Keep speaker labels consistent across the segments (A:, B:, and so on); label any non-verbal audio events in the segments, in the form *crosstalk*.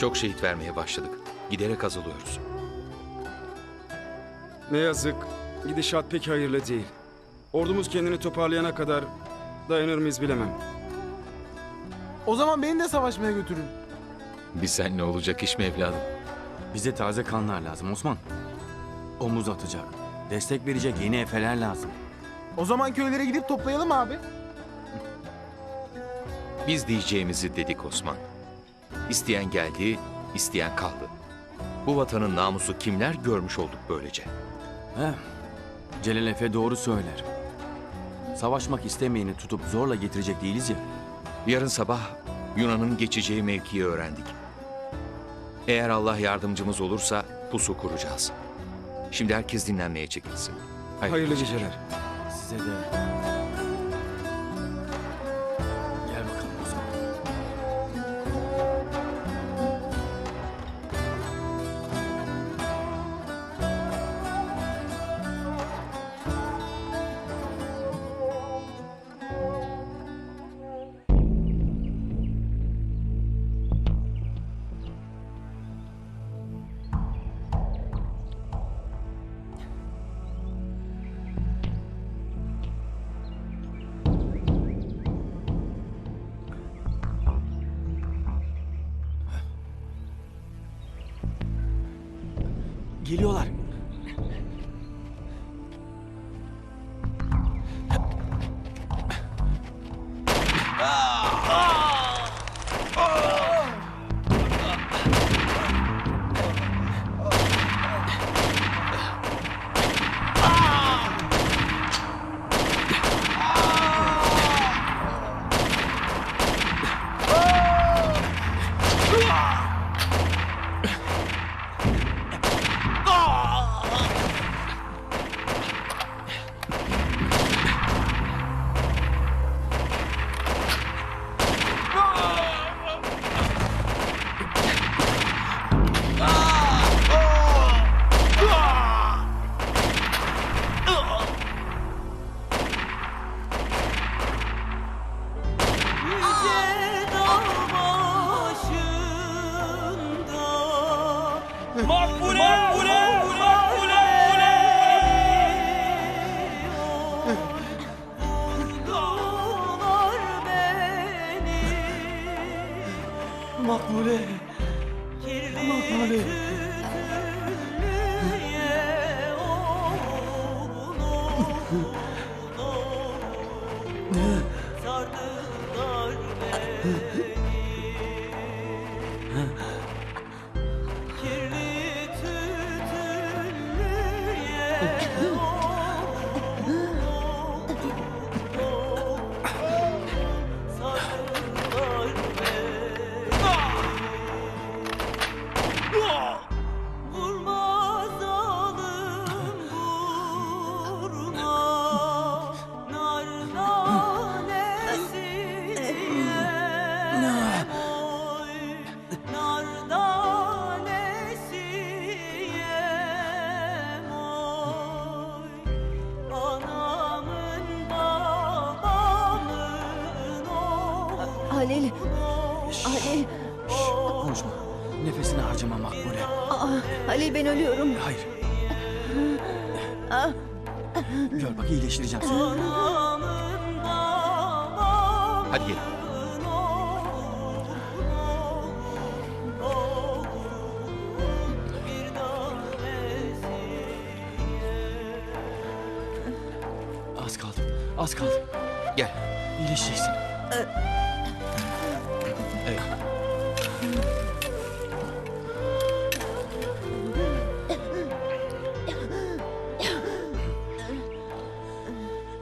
A: Çok şehit vermeye başladık. Giderek azalıyoruz.
B: Ne yazık gidişat pek hayırlı değil. Ordumuz kendini toparlayana kadar dayanır mıyız bilemem.
C: O zaman beni de savaşmaya götürün.
A: Bir sen ne olacak iş mi evladım?
D: Bize taze kanlar lazım Osman. Omuz atacak, destek verecek yeni efeler lazım.
C: O zaman köylere gidip toplayalım abi.
A: Biz diyeceğimizi dedik Osman. İsteyen geldi, isteyen kaldı. Bu vatanın namusu kimler görmüş olduk böylece.
D: He, Celal Efe doğru söyler. Savaşmak istemeyeni tutup zorla getirecek değiliz ya.
A: Yarın sabah Yunan'ın geçeceği mevkiyi öğrendik. Eğer Allah yardımcımız olursa pusu kuracağız. Şimdi herkes dinlenmeye çekilsin.
B: Hayırlı geceler.
D: Size de... Geliyorlar.
E: Makbule, makbule, makbule,
C: Makbule.
E: Kirli
C: Makbule.
E: 不 *laughs* 可
F: Halil, Halil,
D: Konuşma. Nefesini harcama Makbule.
F: aa, Halil ben ölüyorum.
D: Hayır.
F: Ah.
D: Gör bak iyileştireceğim seni.
A: Hadi gelin.
D: Az kaldı. Az kaldı.
A: Gel.
D: İyileşeceksin.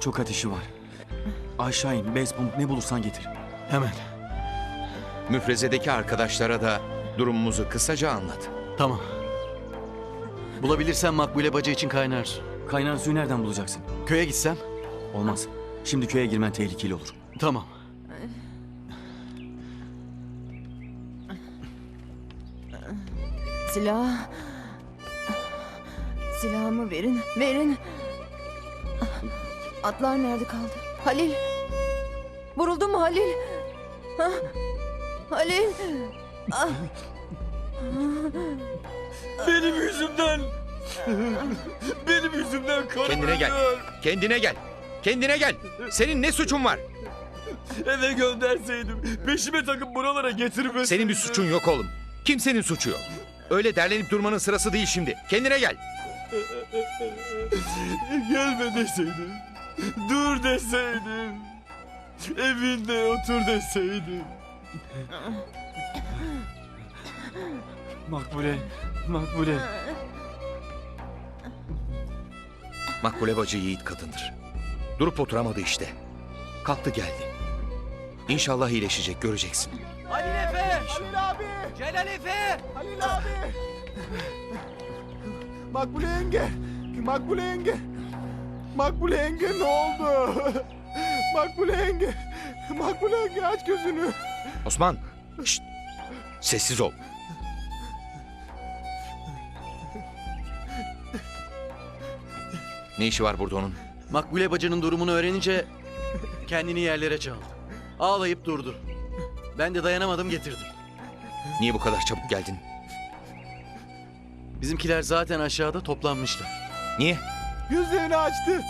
D: Çok ateşi var. Aşağı in, bez pamuk ne bulursan getir.
C: Hemen.
A: Müfrezedeki arkadaşlara da durumumuzu kısaca anlat.
C: Tamam. Bulabilirsen Makbule bacı için kaynar su.
D: Kaynar suyu nereden bulacaksın?
C: Köye gitsem?
D: Olmaz. Şimdi köye girmen tehlikeli olur.
C: Tamam.
F: Silah. Silahımı verin, verin. Atlar nerede kaldı? Halil. Vuruldun mu Halil? Ha? Halil. Ah.
D: Benim yüzümden. Benim yüzümden karım
A: Kendine gel.
D: ölüyor.
A: Kendine gel. Kendine gel. Senin ne suçun var?
D: Eve gönderseydim. Peşime takıp buralara getirmesin.
A: Senin bir suçun yok oğlum. Kimsenin suçu yok. Öyle derlenip durmanın sırası değil şimdi. Kendine gel.
D: Gelme. Dur deseydim. Evinde otur deseydim. Makbule, Makbule.
A: Makbule bacı yiğit kadındır. Durup oturamadı işte. Kalktı geldi. İnşallah iyileşecek göreceksin.
E: Halil Efe!
C: Halil abi!
E: Celal Efe!
C: Halil abi! Makbule yenge! Makbule yenge! Makbule yenge ne oldu? *laughs* Makbule yenge! Makbule yenge aç gözünü.
A: Osman. şşt, Sessiz ol. Ne işi var burada onun?
G: Makbule bacının durumunu öğrenince kendini yerlere çaldı. Ağlayıp durdu. Ben de dayanamadım getirdim.
A: Niye bu kadar çabuk geldin?
G: Bizimkiler zaten aşağıda toplanmışlar.
A: Niye?
C: Gözlerini açtı.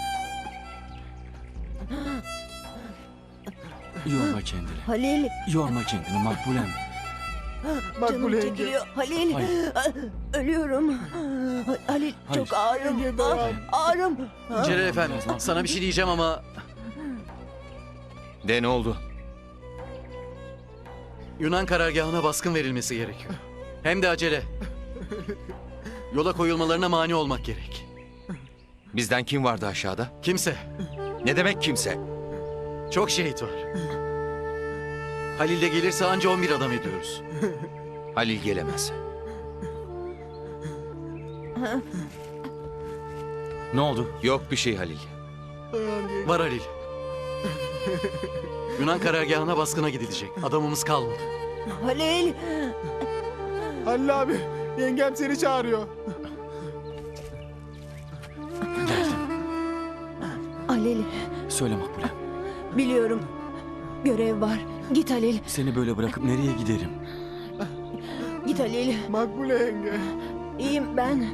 D: Yorma kendini.
F: Halil
D: Yorma kendini Makbulem.
F: canım
C: Makbule yenge.
F: çekiliyor. Halil
D: Hayır.
F: Ah, ölüyorum. Halil çok ağrım.
C: Yenge dayan.
F: Ah, Ağrım. Ah.
G: Celal efendi sana bir şey diyeceğim ama
A: De ne oldu?
G: Yunan karargahına baskın verilmesi gerekiyor. Hem de acele. Yola koyulmalarına mani olmak gerek.
A: Bizden kim vardı aşağıda?
G: Kimse,
A: Ne demek kimse?
G: çok şehit var. Halil de gelirse anca 11 adam ediyoruz.
A: Halil gelemez.
D: Ne oldu?
A: Yok bir şey Halil.
G: Var Halil. Yunan karargahına baskına gidilecek. Adamımız kalmadı.
F: Halil.
C: Halil abi yengem seni çağırıyor.
F: Halil
D: Söyle Makbulem.
F: biliyorum. Görev var. Git Halil.
D: Seni böyle bırakıp nereye giderim?
F: Git Halil.
C: Makbule yenge.
F: İyiyim ben.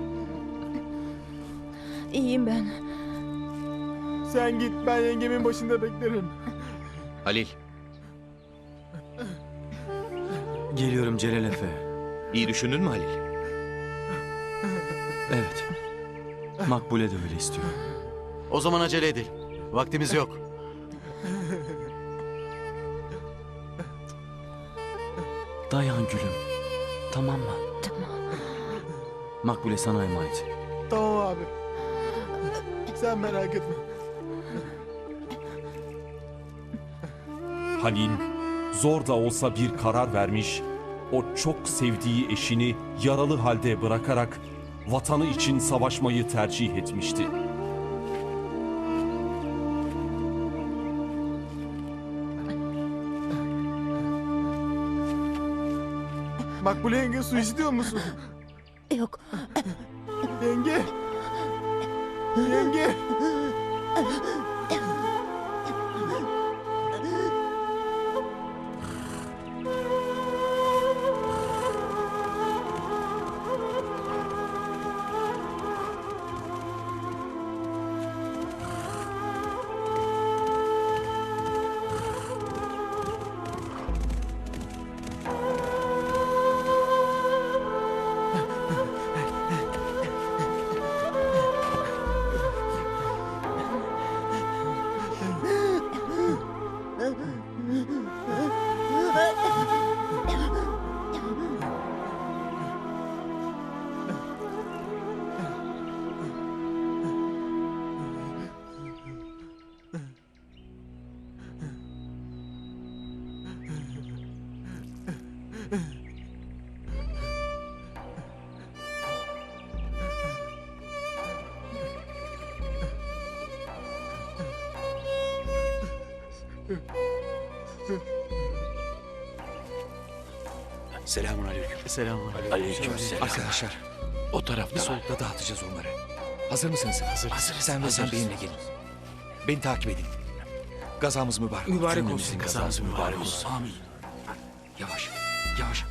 F: İyiyim ben.
C: Sen git ben yengemin başında beklerim.
A: Halil,
D: Geliyorum Celal Efe.
A: iyi düşündün mü Halil?
D: Evet. Makbule de öyle istiyor.
G: O zaman acele edelim. Vaktimiz yok.
D: Dayan gülüm. Tamam mı?
F: Tamam.
D: Makbule sana emanet.
C: Tamam abi. Sen merak etme.
H: Halil zor da olsa bir karar vermiş, o çok sevdiği eşini yaralı halde bırakarak vatanı için savaşmayı tercih etmişti.
C: Makbule yenge su istiyor musun?
F: Yok.
C: Yenge. Yenge.
G: Selamun aleyküm. Selamun aleyküm.
A: Arkadaşlar, o tarafta bir solukta dağıtacağız onları. Hazır mısınız? Hazır. Sen ve sen benimle gelin. Beni takip edin. Gazamız mübarek.
B: Mübarek olsun.
G: Kazamız mübarek olsun.
A: Amin. Yavaş, yavaş.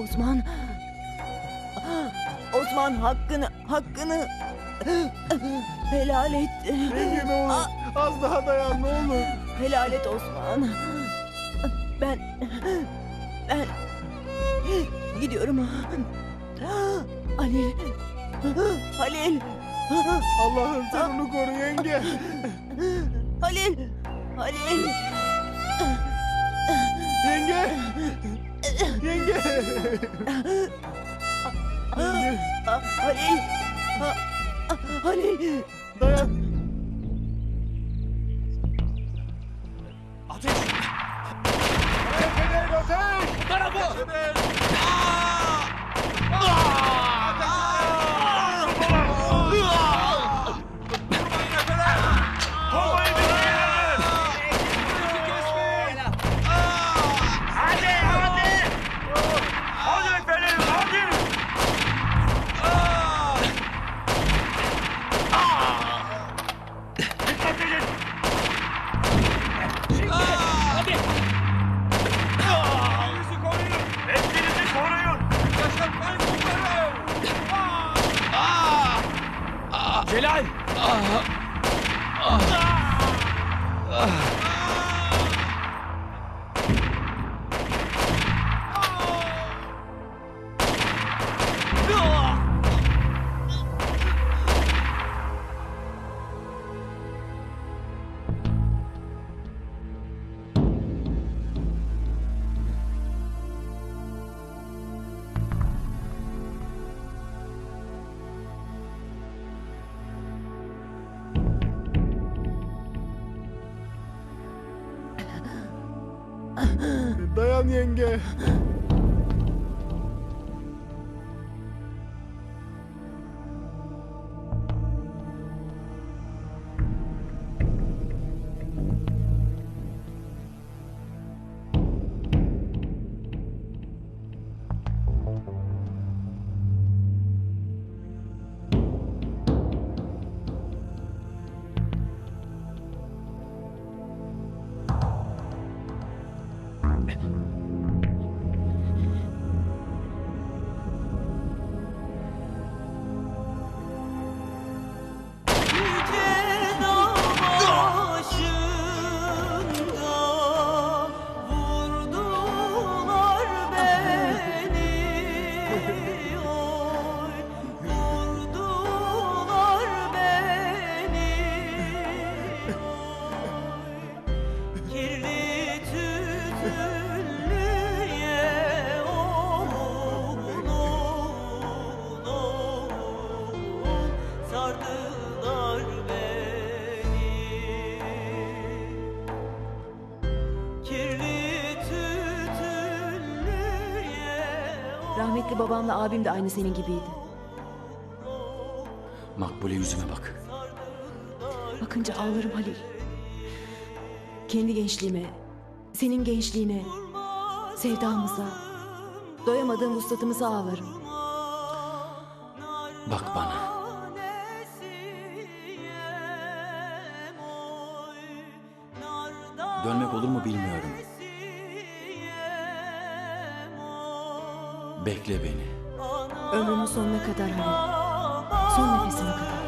F: Osman. Osman hakkını, hakkını helal et.
C: Ne olur. Az daha dayan ne olur.
F: Helal et Osman. Ben, ben gidiyorum. Halil, Halil,
C: Allah'ım sen onu koru yenge.
F: Halil, Halil.
C: Yenge. Yenge.
F: Ah, Halil, Ah, ah, Halil.
C: Dayan.
D: Celal!
C: Dayan yenge.
F: Rahmetli babamla abim de aynı senin gibiydi.
D: Makbule yüzüme bak.
F: Bakınca ağlarım Halil. Kendi gençliğime, senin gençliğine, sevdamıza, doyamadığım vuslatımıza ağlarım.
D: Bak bana. Dönmek olur mu bilmiyorum. Bekle beni.
F: Ömrümün sonuna kadar Halil. Son nefesime kadar.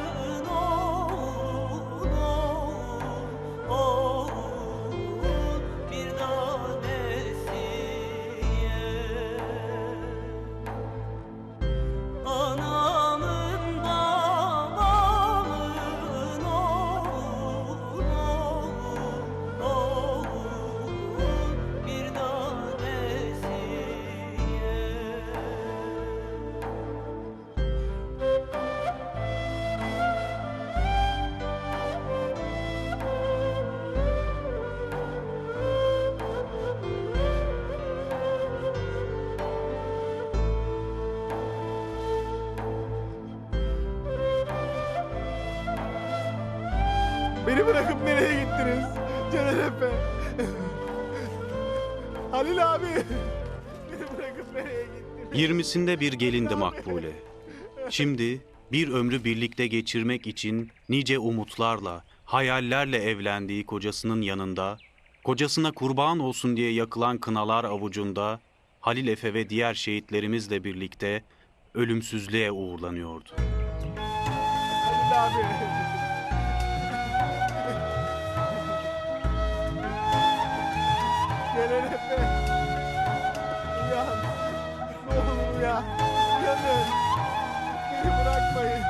I: Yirmisinde bir gelindi Makbule. Şimdi bir ömrü birlikte geçirmek için nice umutlarla, hayallerle evlendiği kocasının yanında, kocasına kurban olsun diye yakılan kınalar avucunda, Halil Efe ve diğer şehitlerimizle birlikte ölümsüzlüğe uğurlanıyordu.
C: Halil abi. Gömün. Beni bırakmayın.